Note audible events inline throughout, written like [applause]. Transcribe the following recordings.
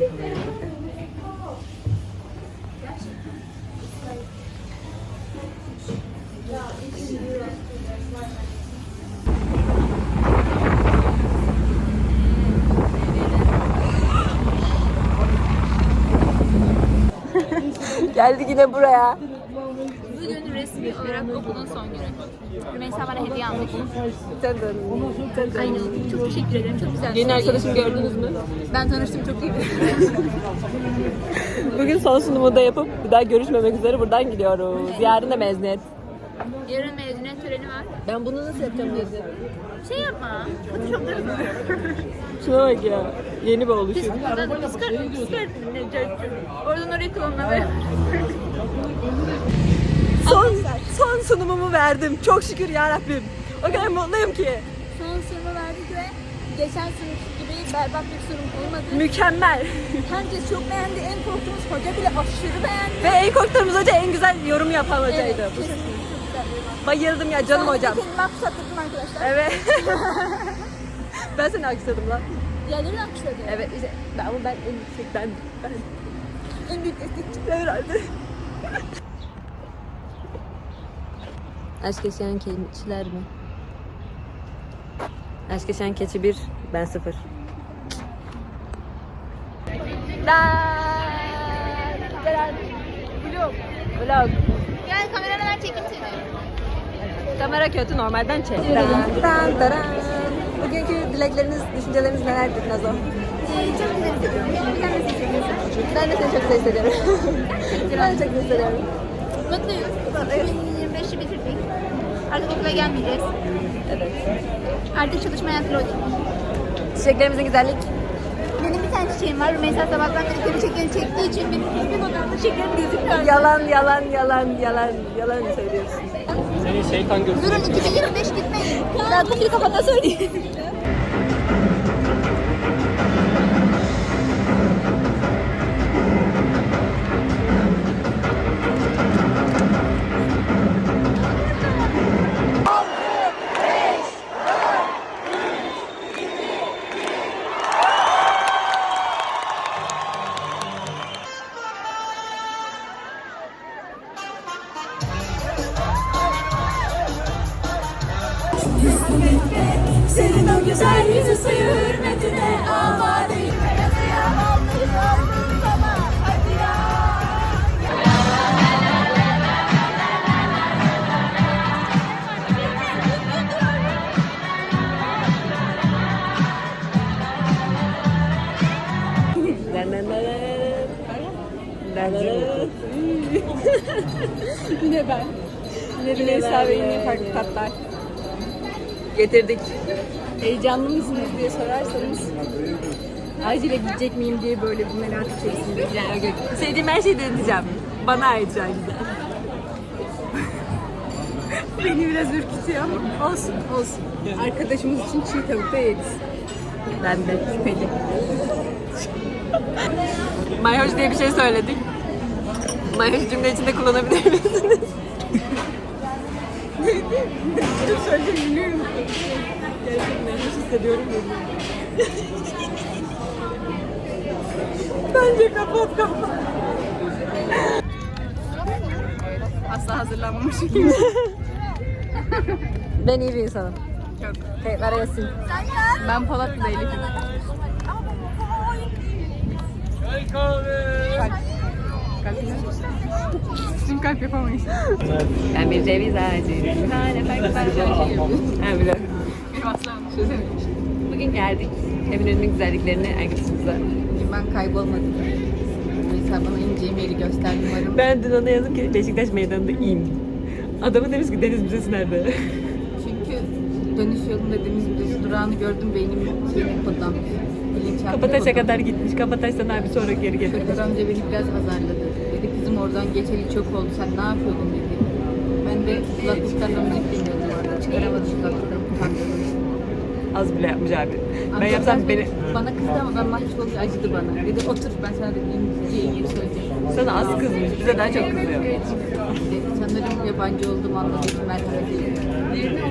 Geldik yine buraya. Bugün resmi olarak okulun son günü. Rümeysa bana hediye almış. Aynen. Çok teşekkür ederim. Çok güzel. Yeni arkadaşım gördünüz mü? Ben tanıştım çok iyi. [laughs] Bugün son sunumu da yapıp bir daha görüşmemek üzere buradan gidiyoruz. Yarın da mezuniyet. Yarın mezuniyet töreni var. Ben bunu nasıl yapacağım dedi. Şey yapma. Photoshop'larını [laughs] Şuna bak ya. Yeni bir oluşum. Oradan pıskart, pıskart. Ne, cart, cart. Oradan oraya klonlama. [laughs] Son, son sunumumu verdim. Çok şükür ya Rabbim. O kadar mutluyum ki. Son sunumu verdik ve geçen sunum gibi berbat bir sunum olmadı. Mükemmel. Herkes çok beğendi. En korktuğumuz hoca bile aşırı beğendi. Ve en korktuğumuz hoca en güzel yorum yapan hocaydı. Evet, kesinlikle. Bayıldım ya canım Ben hocam. Kendimi alkışlattırdım arkadaşlar. Evet. [laughs] ben seni alkışladım lan. Diğerleri de alkışladı. Evet işte ben, ben en yüksek ben, ben En büyük destekçi. herhalde. [laughs] Aşk yaşayan keçiler mi? Aşk yaşayan keçi bir, ben sıfır. Vlog. Vlog. Gel kameradan ben çekeyim seni. Kamera kötü normalden çek. Dan, dan, daran. Bugünkü dilekleriniz, düşünceleriniz nelerdir Nazo? Ee, çok güzel hissediyorum. Sen nasıl hissediyorsun? Ben de seni çok güzel hissediyorum. ben de çok güzel hissediyorum. Mutluyuz. 2025'i bitirdik. Artık okula gelmeyeceğiz. Evet. Artık çalışma hayatına olacak. Çiçeklerimizin güzellik. Benim bir tane çiçeğim var. Rümeysa sabahtan beri kendi çiçeklerini çektiği için benim hiçbir fotoğrafta çiçeklerim gözükmüyor. Yalan, yalan, yalan, yalan, yalan söylüyorsun. Senin şeytan gözü. Durun 2025 gitmeyin. Ben bu bir kafada söyleyeyim. Senin o güzel yüzü suyu hürmetine amadeyim Yine ben. Yine Rümeysa ve yine farklı tatlar. Getirdik. Heyecanlı mısınız diye sorarsanız acile gidecek miyim diye böyle bir merak içerisindeyim. Yani sevdiğim her şeyi deneyeceğim. Bana ait şu. [laughs] Beni biraz ürkütüyor ama olsun olsun. Arkadaşımız için çiğ tavuk da yeriz. Ben de şüpheli. Mayhoş diye bir şey söyledik. Mayhoş cümle içinde kullanabilir misiniz? Söyleyeceğim biliyorum. Gerçekten mayhoş hissediyorum. Bence kapat kapat. Asla hazırlanmamışım gibi. Ben iyi bir insanım. Çok. Kayıtlara yazsın. Ben Polatlı değilim. Çay kahve. Kalp Bizim kalp yapamayız. Ben bir ceviz ağacıyım. Hane farklı farklı. Ha biliyorum. Bir WhatsApp çözemedim. Bugün geldik. Eminönü'nün güzelliklerini arkadaşımıza. Ben kaybolmadım. Mesela bana ineceğim yeri göster umarım. Ben dün ona yazdım ki Beşiktaş meydanında in. Adamı demiş ki Deniz Müzesi nerede? Çünkü dönüş yolunda deniz müzesi durağını gördüm beynim şeyini kodam. Bilinçaltı Kapataş'a kadar gitmiş. Kapataş'tan abi sonra geri getirmiş. Çocuk amca beni biraz azarladı. Dedi kızım oradan geçeli çok oldu sen ne yapıyordun dedi. Ben de kulaklıklarla müzik dinliyordum orada. Çıkaramadım kulaklıklarımı utandırdım. Az bile yapmış abi. Ben Amca yapsam ben- beni... Bana kızdı ama ben mahcup olunca acıdı bana. Dedi otur ben sana dedim İngilizceyi geri söyleyeceğim. Sana az kızmış. Bize daha çok kızıyor. Dedi, sanırım yabancı olduğumu anladı ki merhamet ediyor.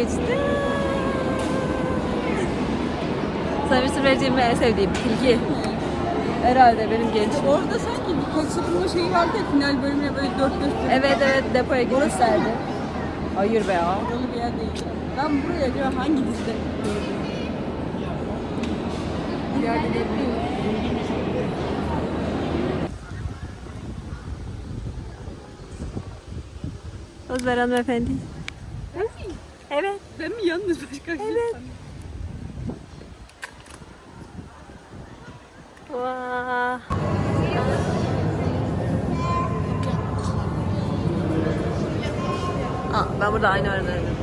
geçti. Sana bir sır vereceğim en sevdiğim tilki. Herhalde benim genç. Orada sanki bir kaçırılma şeyi vardı ya final bölümüne böyle dört gösterdi. Evet evet depoya gitmişlerdi. Hayır be ya. Oralı bir yer değil. Ben buraya acaba hangi dizide gördüm? Bir yerde gördüm. Özber hanımefendi. Ben mi yalnız başka şey Evet. Vaa. Aa, ben burada aynı arada öldüm.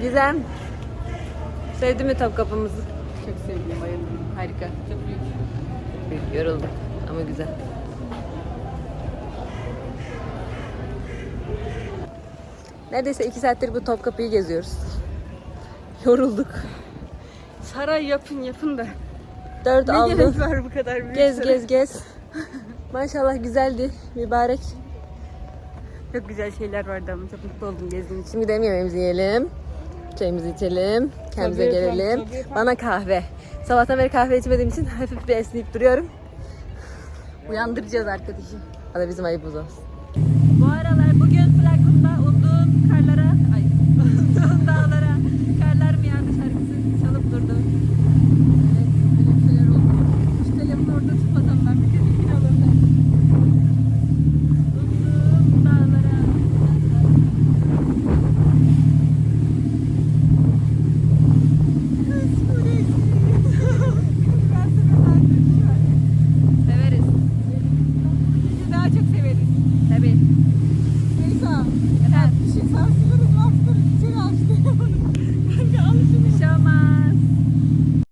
Gizem. Sevdi mi Topkapı'mızı? Çok sevdim, bayıldım. Harika. Çok büyük. Yorulduk ama güzel. Neredeyse iki saattir bu Topkapı'yı geziyoruz. Yorulduk. Saray yapın yapın da. Dört Ne aldı. gerek var bu kadar büyük Gez saray? gez gez. Maşallah güzeldi. Mübarek. Çok güzel şeyler vardı ama çok mutlu oldum gezdiğim için. Şimdi de yemeğimizi yiyelim. Çayımızı içelim. Kendimize Tabii gelelim. efendim, tabii. Bana kahve. Sabahtan beri kahve içmediğim için [laughs] hafif bir esneyip duruyorum. Uyandıracağız arkadaşı. Da bizim ayıbımız olsun. Bu aralar bu